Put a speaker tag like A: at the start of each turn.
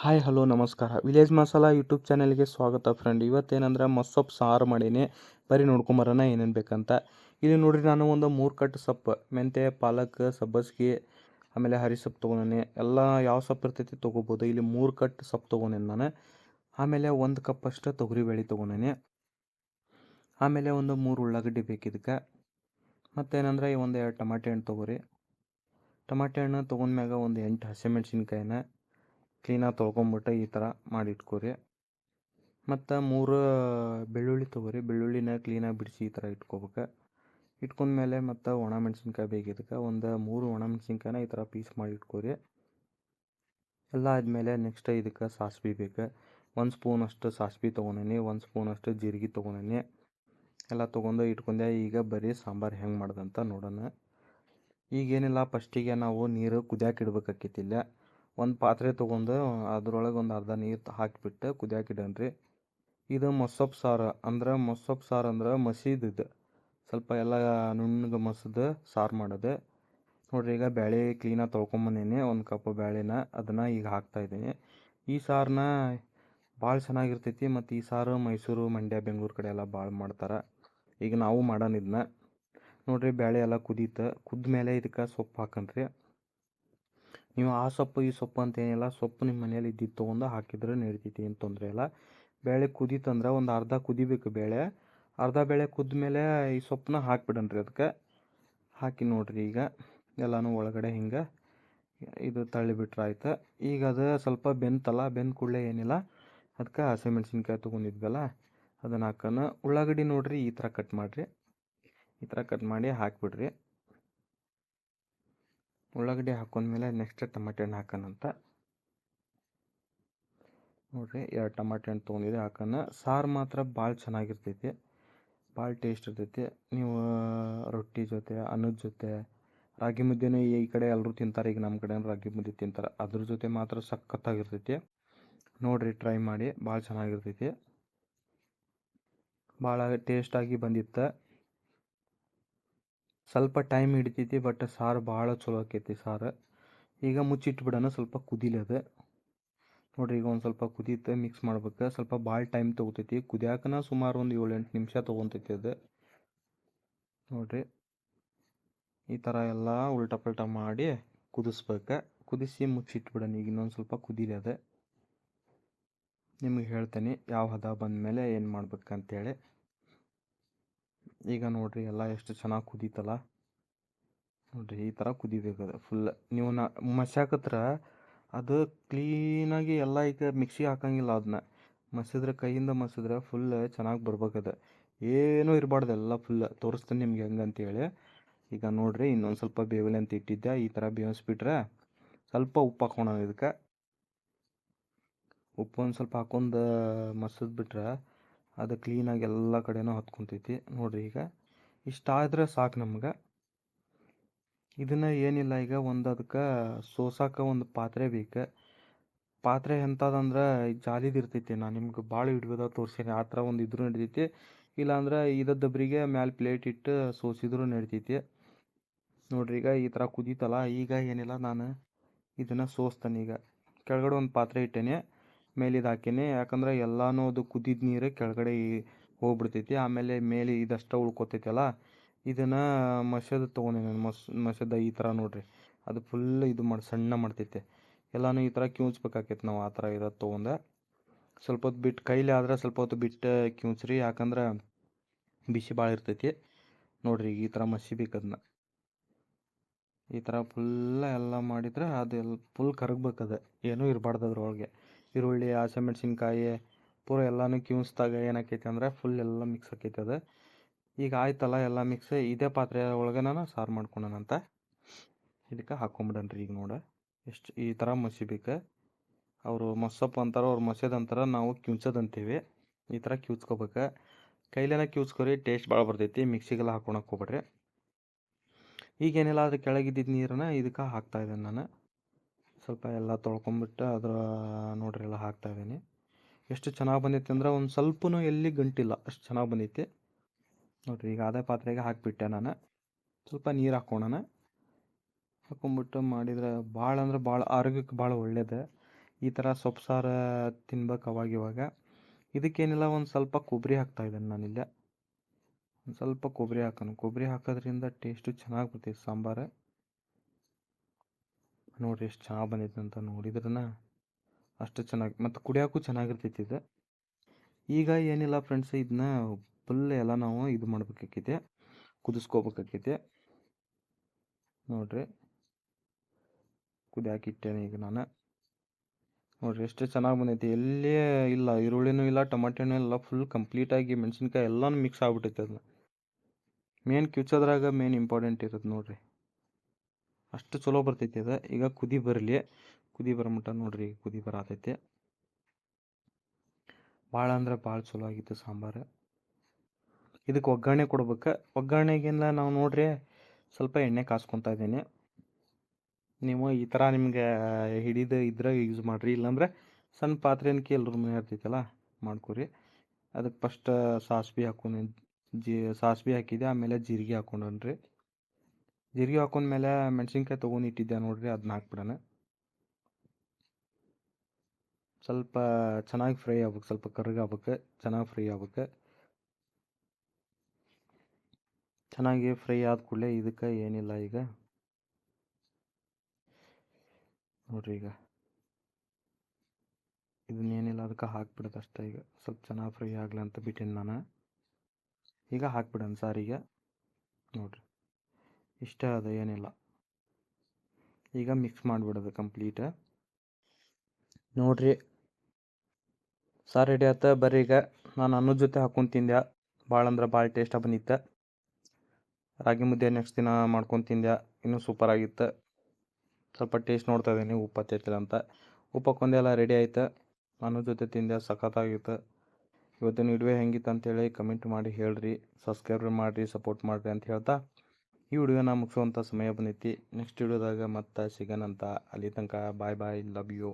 A: Hi, hello, ನಮಸ್ಕಾರ. Village masala YouTube ಚಾನಲ್ಗೆ ಸ್ವಾಗತ ಫ್ರೆಂಡ್. ಇವತ್ತೇನಂದ್ರೆ ಮಸ್ಸೊಪ್ಪು ಸಾರು ಮಾಡೀನಿ. ಬರೀ ನೋಡ್ಕೊಂಬರೋಣ ಏನೇನು ಬೇಕಂತ. ಇಲ್ಲಿ ನೋಡಿರಿ, ನಾನು ಒಂದು ಮೂರು ಕಟ್ಟು ಸೊಪ್ಪು. ಮೆಂತೆ ಪಾಲಕ್, ಸಬ್ಬಸ್ಗೆ, ಆಮೇಲೆ ಹರಿ ಸೊಪ್ಪು ತೊಗೊಂಡೇನಿ. ಎಲ್ಲ ಯಾವ ಸೊಪ್ಪು ಇರ್ತೈತಿ ತೊಗೋಬೋದು. ಇಲ್ಲಿ ಮೂರು ಕಟ್ಟು ಸೊಪ್ಪು ತೊಗೊಂಡೇನೆ ನಾನು. ಆಮೇಲೆ ಒಂದು ಕಪ್ ಅಷ್ಟು ತೊಗರಿಬೇಳೆ ತೊಗೊಂಡೇನೆ. ಆಮೇಲೆ ಒಂದು ಮೂರು ಉಳ್ಳಾಗಡ್ಡಿ ಬೇಕಿದ್ದಕ್ಕೆ ಮತ್ತೇನಂದ್ರೆ ಈ ಒಂದು ಎರಡು ಟಮಾಟೆ ಹಣ್ಣು ತೊಗೋರಿ. ಟಮಾಟೆ ಹಣ್ಣು ತೊಗೊಂಡ್ಮ್ಯಾಗ ಒಂದು ಎಂಟು ಹಸಿಮೆಣ್ಸಿನ್ಕಾಯಿನ. ಕ್ಲೀನಾಗಿ ತೊಳ್ಕೊಂಬಿಟ್ಟು ಈ ಥರ ಮಾಡಿ ಇಟ್ಕೊರಿ ಮತ್ತು ಮೂರು ಬೆಳ್ಳುಳ್ಳಿ ತೊಗೋರಿ. ಬೆಳ್ಳುಳ್ಳಿನ ಕ್ಲೀನಾಗಿ ಬಿಡಿಸಿ ಈ ಥರ ಇಟ್ಕೋಬೇಕು. ಇಟ್ಕೊಂಡ್ಮೇಲೆ ಮತ್ತು ಒಣ ಮೆಣಸಿನ್ಕಾಯಿ ಬೇಕು ಇದಕ್ಕೆ. ಒಂದು ಮೂರು ಒಣ ಮೆಣಸಿನ್ಕಾಯಿನ ಈ ಥರ ಪೀಸ್ ಮಾಡಿ ಇಟ್ಕೊರಿ ಎಲ್ಲ ಆದಮೇಲೆ ನೆಕ್ಸ್ಟ್ ಇದಕ್ಕೆ ಸಾಸ್ವೆ ಬೇಕು. ಒಂದು ಸ್ಪೂನ್ ಅಷ್ಟು ಸಾಸ್ವೆ ತೊಗೊಂಡೇನಿ. ಒಂದು ಸ್ಪೂನ್ ಅಷ್ಟು ಜೀರಿಗೆ ತೊಗೊಂಡೀನಿ. ಎಲ್ಲ ತೊಗೊಂಡು ಇಟ್ಕೊಂಡೆ. ಈಗ ಬರೀ ಸಾಂಬಾರು ಹೆಂಗೆ ಮಾಡ್ದಂತ ನೋಡೋಣ. ಈಗೇನಿಲ್ಲ ಫಸ್ಟಿಗೆ ನಾವು ನೀರು ಕುದಿಯಾಕೆ ಇಲ್ಲ. ಒಂದು ಪಾತ್ರೆ ತೊಗೊಂಡು ಅದ್ರೊಳಗೆ ಒಂದು ಅರ್ಧ ನೀರು ಹಾಕಿಬಿಟ್ಟು ಕುದಿಯಾಕೆ ಇಡನ್ರಿ ಇದು ಮೊಸೊಪ್ಪು ಸಾರು, ಅಂದ್ರೆ ಮೊಸಪ್ಪು ಸಾರು ಅಂದ್ರೆ ಮಸೀದಿದ್ದು ಸ್ವಲ್ಪ ಎಲ್ಲ ನುಣ್ಣಗೆ ಮಸದು ಸಾರು ಮಾಡೋದು. ನೋಡ್ರಿ, ಈಗ ಬ್ಯಾಳೆ ಕ್ಲೀನಾಗಿ ತೊಳ್ಕೊಂಬಂದೇನೆ ಒಂದು ಕಪ್ ಬ್ಯಾಳೆನ ಅದನ್ನು ಈಗ ಹಾಕ್ತಾಯಿದ್ದೀನಿ ಈ ಸಾರನ್ನ ಭಾಳ ಚೆನ್ನಾಗಿರ್ತೈತಿ ಮತ್ತು ಈ ಸಾರು ಮೈಸೂರು, ಮಂಡ್ಯ, ಬೆಂಗಳೂರು ಕಡೆ ಎಲ್ಲ ಭಾಳ ಮಾಡ್ತಾರೆ. ಈಗ ನಾವು ಮಾಡೋಣ ಇದನ್ನ ನೋಡ್ರಿ, ಬ್ಯಾಳೆ ಎಲ್ಲ ಕುದೀತು. ಕುದ್ದ ಮೇಲೆ ಇದಕ್ಕೆ ಸೊಪ್ಪು ಹಾಕನ್ರಿ. ನೀವು ಆ ಸೊಪ್ಪು, ಈ ಸೊಪ್ಪು ಅಂತ ಏನಿಲ್ಲ, ಸೊಪ್ಪು ನಿಮ್ಮ ಮನೇಲಿ ಇದ್ದಿದ್ದು ತೊಗೊಂಡು ಹಾಕಿದ್ರೆ ನಡಿತೈತಿ, ಏನು ತೊಂದರೆ ಇಲ್ಲ. ಬೇಳೆ ಕುದೀತಂದ್ರೆ ಒಂದು ಅರ್ಧ ಕುದಿಬೇಕು ಬೇಳೆ. ಅರ್ಧ ಬೇಳೆ ಕುದ್ದ ಮೇಲೆ ಈ ಸೊಪ್ಪನ್ನ ಹಾಕ್ಬಿಡನ್ರಿ ಅದಕ್ಕೆ. ಹಾಕಿ ನೋಡ್ರಿ ಈಗ, ಎಲ್ಲನೂ ಒಳಗಡೆ ಹಿಂಗೆ ಇದು ತಳ್ಳಿಬಿಟ್ರೆ ಆಯ್ತು. ಈಗ ಅದು ಸ್ವಲ್ಪ ಬೆಂತಲ್ಲ ಬೆಂದ ಕೂಡಲೇ ಏನಿಲ್ಲ. ಅದಕ್ಕೆ ಹಸಿಮೆಣ್ಸಿನ್ಕಾಯಿ ತೊಗೊಂಡಿದ್ವಲ್ಲ, ಅದನ್ನು ಹಾಕೋಣ. ಉಳ್ಳಾಗಡ್ಡಿ ನೋಡ್ರಿ ಈ ಥರ ಕಟ್ ಮಾಡಿರಿ. ಈ ಥರ ಕಟ್ ಮಾಡಿ ಹಾಕಿಬಿಡ್ರಿ. ಉಳ್ಳಾಗಡ್ಡಿ ಹಾಕೊಂಡ್ಮೇಲೆ ನೆಕ್ಸ್ಟ್ ಟಮಾಟೆ ಹಣ್ಣು ಹಾಕೋಣಂತ ನೋಡಿರಿ, ಎರಡು ಟಮಾಟೆ ಹಣ್ಣು ತೊಗೊಂಡಿದ್ದೆ, ಹಾಕೋಣ. ಸಾರು ಮಾತ್ರ ಭಾಳ ಚೆನ್ನಾಗಿರ್ತೈತಿ ಭಾಳ ಟೇಸ್ಟ್ ಇರ್ತೈತಿ. ನೀವು, ರೊಟ್ಟಿ ಜೊತೆ, ಅನ್ನದ ಜೊತೆ, ರಾಗಿ ಮುದ್ದೆನೂ ಈ ಕಡೆ ಎಲ್ಲರೂ ತಿಂತಾರೆ, ಈಗ ನಮ್ಮ ಕಡೆ ರಾಗಿ ಮುದ್ದೆ ತಿಂತಾರೆ. ಅದ್ರ ಜೊತೆ ಮಾತ್ರ ಸಖತ್ತಾಗಿರ್ತೈತಿ. ನೋಡಿರಿ ಟ್ರೈ ಮಾಡಿ ಭಾಳ ಚೆನ್ನಾಗಿರ್ತೈತಿ. ಭಾಳ ಟೇಸ್ಟಾಗಿ ಬಂದಿತ್ತು. ಸ್ವಲ್ಪ ಟೈಮ್ ಹಿಡಿತೈತಿ ಬಟ್ ಸಾರು ಭಾಳ ಚಲೋ ಆಕೈತಿ ಸಾರು. ಈಗ ಮುಚ್ಚಿಟ್ಬಿಡೋಣ, ಸ್ವಲ್ಪ ಕುದಿಲಿ ಅದು. ನೋಡಿರಿ, ಈಗ ಒಂದು ಸ್ವಲ್ಪ ಕುದೀತ ಮಿಕ್ಸ್ ಮಾಡ್ಬೇಕು. ಸ್ವಲ್ಪ ಭಾಳ ಟೈಮ್ ತೊಗೋತೈತಿ. ಕುದಿಯಾಕನ ಸುಮಾರು ಒಂದು ಏಳು ಎಂಟು ನಿಮಿಷ ತೊಗೊತೈತಿ ಅದು. ನೋಡಿರಿ, ಈ ಥರ ಎಲ್ಲ ಉಲ್ಟಾ ಪಲ್ಟಾ ಮಾಡಿ ಕುದಿಸ್ಬೇಕು. ಕುದಿಸಿ ಮುಚ್ಚಿಟ್ಬಿಡೋಣ. ಈಗ ಇನ್ನೊಂದು ಸ್ವಲ್ಪ ಕುದೀಲಿ ಅದು. ನಿಮಗೆ ಹೇಳ್ತೇನೆ, ಯಾವ ಹದ ಬಂದಮೇಲೆ ಏನು ಮಾಡ್ಬೇಕಂತೇಳಿ. ಈಗ ನೋಡಿರಿ ಎಲ್ಲ ಎಷ್ಟು ಚೆನ್ನಾಗಿ ಕುದೀತಲ್ಲ. ನೋಡಿರಿ ಈ ಥರ ಕುದಿಬೇಕು ಅದು ಫುಲ್ ನೀವು ನಾ ಮಸಾಕತ್ರ ಅದು ಕ್ಲೀನಾಗಿ ಎಲ್ಲ ಈಗ ಮಿಕ್ಸಿ ಹಾಕಂಗಿಲ್ಲ ಅದನ್ನ ಮಸಿದ್ರೆ ಕೈಯಿಂದ ಮಸಿದ್ರೆ ಫುಲ್ ಚೆನ್ನಾಗಿ ಬರ್ಬೇಕದು ಏನೂ ಇರಬಾರ್ದು ಎಲ್ಲ ಫುಲ್ ತೋರಿಸ್ತೀನಿ ನಿಮ್ಗೆ ಹೆಂಗೆ ಅಂತೇಳಿ. ಈಗ ನೋಡಿರಿ ಇನ್ನೊಂದು ಸ್ವಲ್ಪ ಬೇವಲೆ ಅಂತ ಇಟ್ಟಿದ್ದೆ ಈ ಥರ ಬೇವಿಸ್ಬಿಟ್ರೆ ಸ್ವಲ್ಪ ಉಪ್ಪು ಹಾಕೋಣ ಇದಕ್ಕೆ. ಉಪ್ಪು ಒಂದು ಸ್ವಲ್ಪ ಹಾಕೊಂಡು ಮಸದ್ಬಿಟ್ರೆ ಅದು ಕ್ಲೀನಾಗಿ ಎಲ್ಲ ಕಡೆನೂ ಹತ್ಕೊಂತೈತಿ ನೋಡಿರಿ ಈಗ ಇಷ್ಟ ಆದರೆ ಸಾಕು ನಮ್ಗೆ. ಇದನ್ನು ಏನಿಲ್ಲ ಈಗ ಒಂದು ಅದಕ್ಕೆ ಸೋಸಾಕ ಒಂದು ಪಾತ್ರೆ ಬೇಕು. ಪಾತ್ರೆ ಎಂಥದಂದ್ರೆ ಜಾಲಿದು ಇರ್ತೈತಿ ನಾನು ನಿಮ್ಗೆ ಭಾಳ ಹಿಡ್ಬೋದ ತೋರಿಸೀನಿ. ಆ ಥರ ಒಂದು ಇದ್ರೂ ನಡಿತೈತಿ. ಇಲ್ಲಾಂದ್ರೆ ಇದದ್ದೊಬ್ಬರಿಗೆ ಮ್ಯಾಲೆ ಪ್ಲೇಟ್ ಇಟ್ಟು ಸೋಸಿದ್ರು ನಡಿತೈತಿ. ನೋಡ್ರಿ ಈಗ ಈ ಥರ ಕುದೀತಲ್ಲ, ಈಗ ಏನಿಲ್ಲ ನಾನು ಇದನ್ನು ಸೋಸ್ತೇನೆ ಈಗ. ಕೆಳಗಡೆ ಒಂದು ಪಾತ್ರೆ ಇಟ್ಟೇನೆ. ಮೇಲೆ ಇದು ಹಾಕೀನಿ. ಯಾಕಂದ್ರೆ ಎಲ್ಲನೂ ಅದು ಕುದಿದ ನೀರು ಕೆಳಗಡೆ ಹೋಗ್ಬಿಡ್ತೈತಿ. ಆಮೇಲೆ ಮೇಲೆ ಇದಷ್ಟು ಉಳ್ಕೊತೈತಲ್ಲ, ಇದನ್ನು ಮಸದ ತೊಗೊಂಡಿನಿ ನಾನು. ಮಸ್ ಮಸದ ಈ ಥರ ನೋಡಿರಿ. ಅದು ಫುಲ್ ಇದು ಮಾಡಿ, ಸಣ್ಣ ಮಾಡ್ತೈತೆ. ಎಲ್ಲನೂ ಈ ಥರ ಕಿವುಚ್ಬೇಕಾಕೈತೆ ನಾವು ಆ ಥರ ಇರೋದು ತೊಗೊಂಡೆ. ಸ್ವಲ್ಪ ಹೊತ್ತು ಬಿಟ್ಟು ಕೈಲಿ ಆದ್ರೆ ಸ್ವಲ್ಪ ಹೊತ್ತು ಬಿಟ್ಟು ಕಿವುಚ್ರಿ. ಯಾಕಂದ್ರೆ ಬಿಸಿ ಭಾಳ ಇರ್ತೈತಿ. ನೋಡಿರಿ ಈ ಥರ ಮಸಿಬೇಕದನ್ನ ಈ ಥರ ಫುಲ್ಲ ಎಲ್ಲ ಮಾಡಿದ್ರೆ ಅದು ಎಲ್ಲ ಫುಲ್ ಕರಗಬೇಕದ. ಏನೂ ಇರಬಾರ್ದು ಅದ್ರೊಳಗೆ. ಈರುಳ್ಳಿ, ಹಸಿಮೆಣ್ಸಿನ್ಕಾಯಿ, ಪೂರ ಎಲ್ಲನೂ ಕಿವುಚ್ದಾಗ ಏನಾಕೈತಿ ಅಂದ್ರೆ ಫುಲ್ ಎಲ್ಲ ಮಿಕ್ಸ್ ಆಕೈತಿ ಅದು. ಈಗ ಆಯ್ತಲ್ಲ ಎಲ್ಲ ಮಿಕ್ಸ್ ಇದೇ ಪಾತ್ರೆ ಒಳಗೆ ನಾನು ಸಾರು ಮಾಡ್ಕೊಂಡನಂತ ಇದಕ್ಕೆ ಹಾಕೊಂಬಿಡನ್ರಿ ಈಗ ನೋಡ. ಎಷ್ಟು ಈ ಥರ ಮಸಿಬೇಕು. ಅವರು ಮಸಪ್ಪ ಅಂತಾರೆ, ಅವ್ರು ಮಸೇದ್ ಅಂತಾರೆ ನಾವು ಅಂತೀವಿ. ಈ ಥರ ಕಿವ್ಚ್ಕೋಬೇಕು ಕೈಲೇನ ಕಿವ್ಚ್ಕೊರಿ ಟೇಸ್ಟ್ ಭಾಳ ಬರ್ತೈತಿ. ಮಿಕ್ಸಿಗೆಲ್ಲ ಹಾಕೊಳಕ್ಕೆ ಹೋಗ್ಬೇಡ್ರಿ. ಈಗೇನಿಲ್ಲ ಅದು ಕೆಳಗಿದ್ದಿದ್ದ ನೀರನ್ನು ಇದಕ್ಕೆ ಹಾಕ್ತಾ ಇದ್ದೇನೆ ನಾನು. ಸ್ವಲ್ಪ ಎಲ್ಲ ತೊಳ್ಕೊಂಬಿಟ್ಟು ಅದರ ನೋಡ್ರಿ ಎಲ್ಲ ಹಾಕ್ತಾ ಇದ್ದೀನಿ. ಎಷ್ಟು ಚೆನ್ನಾಗಿ ಬಂದೈತೆ ಅಂದ್ರೆ ಒಂದು ಸ್ವಲ್ಪನೂ ಎಲ್ಲಿ ಗಂಟಿಲ್ಲ, ಅಷ್ಟು ಚೆನ್ನಾಗಿ ಬಂದೈತಿ ನೋಡಿರಿ ಈಗ ಅದೇ ಪಾತ್ರೆಗೆ ಹಾಕಿಬಿಟ್ಟೆ ನಾನು. ಸ್ವಲ್ಪ ನೀರು ಹಾಕ್ಕೊಳ್ಳೋಣ ಹಾಕೊಂಬಿಟ್ಟು ಮಾಡಿದ್ರೆ ಭಾಳ ಅಂದ್ರೆ ಭಾಳ ಆರೋಗ್ಯಕ್ಕೆ ಭಾಳ ಒಳ್ಳೇದು. ಈ ಥರ ಸೊಪ್ಪು ಸಾರು ತಿನ್ಬೇಕು ಅವಾಗಿವಾಗ ಇದಕ್ಕೇನಿಲ್ಲ, ಒಂದು ಸ್ವಲ್ಪ ಕೊಬ್ಬರಿ ಹಾಕ್ತಾ ನಾನಿಲ್ಲೇ ನಾನಿಲ್ಲ ಒಂದು ಸ್ವಲ್ಪ ಕೊಬ್ಬರಿ ಹಾಕೋಣ. ಕೊಬ್ಬರಿ ಹಾಕೋದ್ರಿಂದ ಟೇಸ್ಟು ಚೆನ್ನಾಗಿ ಬರ್ತೈತೆ ಸಾಂಬಾರು. ನೋಡಿರಿ ಎಷ್ಟು ಚೆನ್ನಾಗಿ ಬಂದೈತೆ ಅಂತ ನೋಡಿದ್ರನ, ಅಷ್ಟು ಚೆನ್ನಾಗಿ, ಮತ್ತು ಕುಡಿಯೋಕ್ಕೂ ಚೆನ್ನಾಗಿರ್ತೈತಿ ಇದು. ಈಗ ಏನಿಲ್ಲ ಫ್ರೆಂಡ್ಸ್ ಇದನ್ನ ಫುಲ್ ಎಲ್ಲ ನಾವು ಇದು ಮಾಡ್ಬೇಕಾಕೈತೆ, ಕುದಿಸ್ಕೋಬೇಕಾಕೈತೆ. ನೋಡ್ರಿ ಕುದಿಯಾಕಿಟ್ಟೇನೆ ಈಗ ನಾನು. ನೋಡ್ರಿ ಎಷ್ಟು ಚೆನ್ನಾಗಿ ಬಂದೈತಿ ಎಲ್ಲೇ ಇಲ್ಲ, ಈರುಳ್ಳಿನೂ ಇಲ್ಲ, ಟೊಮೆಟೊನೂ ಇಲ್ಲ ಫುಲ್ ಕಂಪ್ಲೀಟಾಗಿ ಮೆಣಸಿನ್ಕಾಯಿ ಎಲ್ಲನೂ ಮಿಕ್ಸ್ ಆಗ್ಬಿಟ್ಟೈತೆ ಅದನ್ನ ಮೇನ್ ಕಿವ್ಚೋದ್ರಾಗ ಮೇನ್ ಇಂಪಾರ್ಟೆಂಟ್ ಇರುತ್ತೆ ನೋಡಿರಿ. ಅಷ್ಟು ಚಲೋ ಬರ್ತೈತಿ ಅದು. ಈಗ ಕುದಿ ಬರಲಿ. ಕುದಿ ಬರಮಟ ನೋಡ್ರಿ ಕುದಿ ಬರತೈತಿ ಭಾಳ ಅಂದ್ರೆ ಭಾಳ ಚಲೋ ಆಗಿತ್ತು ಸಾಂಬಾರು. ಇದಕ್ಕೆ ಒಗ್ಗರಣೆ ಕೊಡ್ಬೇಕು. ಒಗ್ಗರಣೆಗಿಂತ ನಾವು ನೋಡ್ರಿ ಸ್ವಲ್ಪ ಎಣ್ಣೆ ಕಾಸ್ಕೊತಾ ಇದ್ದೀನಿ. ನೀವು ಈ ಥರ ನಿಮಗೆ ಹಿಡಿದು ಇದ್ರಾಗ ಯೂಸ್ ಮಾಡಿರಿ. ಇಲ್ಲಾಂದ್ರೆ ಸಣ್ಣ ಪಾತ್ರೆ ಅನ್ಕಿ ಎಲ್ಲರ ಮನೆ ಇರ್ತೈತಲ್ಲ ಮಾಡ್ಕೊರಿ. ಅದಕ್ಕೆ ಫಸ್ಟ್ ಸಾಸ್ವೆ ಹಾಕೊಂಡು ಜೀ, ಸಾಸ್ವೆ ಹಾಕಿದೆ ಆಮೇಲೆ ಜೀರಿಗೆ ಹಾಕೊಂಡನ್ರಿ. ಜೀರಿಗೆ ಹಾಕೊಂಡ್ಮೇಲೆ ಮೆಣಸಿನ್ಕಾಯಿ ತೊಗೊಂಡು ಇಟ್ಟಿದ್ದೆ ನೋಡ್ರಿ ಅದನ್ನ ಹಾಕ್ಬಿಡೋಣ. ಸ್ವಲ್ಪ ಚೆನ್ನಾಗಿ ಫ್ರೈ ಆಗ್ಬೇಕು, ಸ್ವಲ್ಪ ಕರ್ಗಾಗ್ಬೇಕು ಚೆನ್ನಾಗಿ ಫ್ರೈ ಆಗ್ಬೇಕು. ಚೆನ್ನಾಗಿ ಫ್ರೈ ಆದ ಕೂಡಲೇ ಇದಕ್ಕೆ ಏನಿಲ್ಲ ಈಗ. ನೋಡ್ರಿ ಈಗ. ಇದನ್ನೇನಿಲ್ಲ ಅದಕ್ಕೆ ಹಾಕ್ಬಿಡೋದು ಅಷ್ಟೇ ಈಗ. ಸ್ವಲ್ಪ ಚೆನ್ನಾಗಿ ಫ್ರೈ ಆಗಲಿ ಅಂತ ಬಿಟ್ಟಿನಿ ನಾನು. ಈಗ ಹಾಕ್ಬಿಡೋಣ ಸಾರಿಗೆ ನೋಡ್ರಿ. ಇಷ್ಟ ಅದು ಏನಿಲ್ಲ. ಈಗ ಮಿಕ್ಸ್ ಮಾಡಿಬಿಡೋದು ಕಂಪ್ಲೀಟ್ ನೋಡ್ರಿ. ಸಾರು ರೆಡಿ ಆತ? ಬರ್ರಿ ಈಗ. ನಾನು ಅನ್ನದ ಜೊತೆ ಹಾಕೊಂಡು ತಿಂದೆ. ಭಾಳ ಅಂದ್ರೆ ಭಾಳ ಟೇಸ್ಟ್ ಬಂದಿತ್ತು. ರಾಗಿ ಮುದ್ದೆ ನೆಕ್ಸ್ಟ್ ದಿನ ಮಾಡ್ಕೊಂಡು ತಿಂದೆ. ಇನ್ನೂ ಸೂಪರ್ ಆಗಿತ್ತು. ಸ್ವಲ್ಪ ಟೇಸ್ಟ್ ನೋಡ್ತಾ ಇದ್ದೀನಿ. ಉಪ್ಪು ಹತ್ತೈತಿಲ್ಲ ಅಂತ. ಉಪ್ಪು ಹಾಕೊಂಡೆಲ್ಲ ರೆಡಿ ಆಯ್ತು. ಅನ್ನದ ಜೊತೆ ತಿಂದೆ. ಸಖತ್ತಾಗಿತ್ತು. ಇವತ್ತಿನ ಇಡುವೆ ಹೆಂಗಿತ್ತು ಅಂತೇಳಿ ಕಮೆಂಟ್ ಮಾಡಿ ಹೇಳ್ರಿ. ಸಬ್ಸ್ಕ್ರೈಬ್ ಮಾಡಿರಿ ಸಪೋರ್ಟ್ ಮಾಡಿರಿ ಅಂತ ಹೇಳ್ತಾ. ಈ ವಿಡಿಯೋನ ಮುಗಿಸುವಂಥ ಸಮಯ ಬಂದೈತಿ. ನೆಕ್ಸ್ಟ್ ವಿಡಿಯೋದಾಗ ಮತ್ತೆ ಸಿಗೋಣಂತ. ಅಲ್ಲಿ ತನಕ ಬಾಯ್ ಬಾಯ್ ಲವ್ ಯು